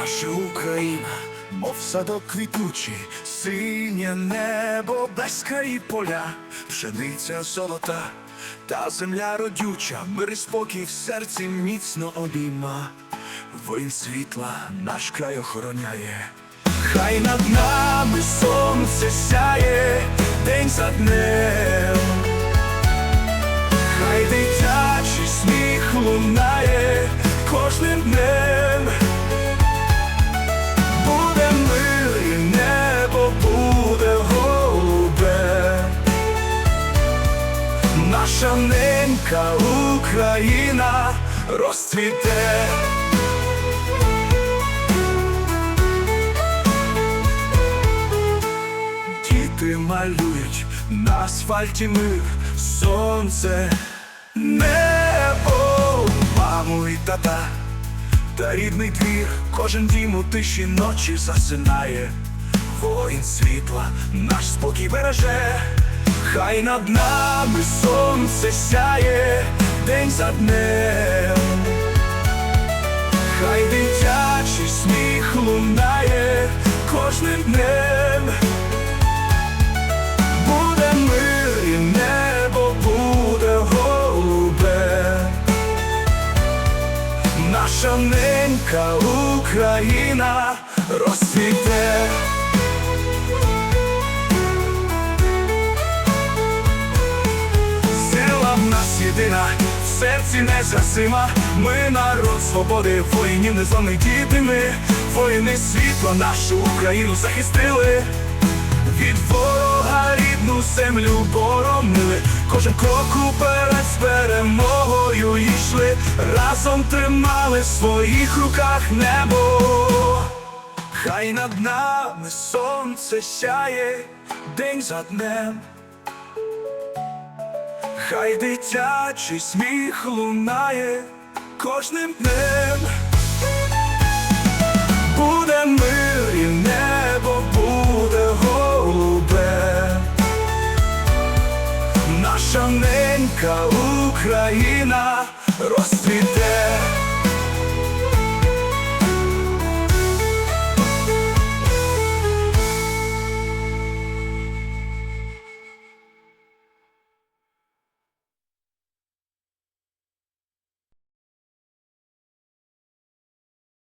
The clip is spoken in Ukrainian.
Наша Україна, мов садок квітучий, синє небо, безкраї поля, пшениця золота, та земля родюча, мир і спокій в серці міцно обійма. Воїн світла наш край охороняє. Хай над нами сонце сяє день за днем. Хай дитячий сміх лунає кожним днем. Наша ненька Україна розцвіте. Діти малюють на асфальті мир, сонце, небо, маму і тата, та рідний двір, кожен дім у тиші ночі засинає, воїн світла, наш спокій береже, хай над нами сонце сяє день за днем. Хай дитячий сміх лунає кожним днем. Буде мир і небо буде голубе. Наша ненька Україна розцвіте. Єдина, в серці незасима Ми народ свободи, воїнів незламних діти ми Воїни світла нашу Україну захистили. Від ворога рідну землю боронили. Кожен крок уперед з перемогою йшли. Разом тримали в своїх руках небо. Хай над нами сонце сяє. День за днем Хай дитячий сміх лунає кожним днем. Буде мир і небо буде голубе. Наша ненька Україна розцвіте.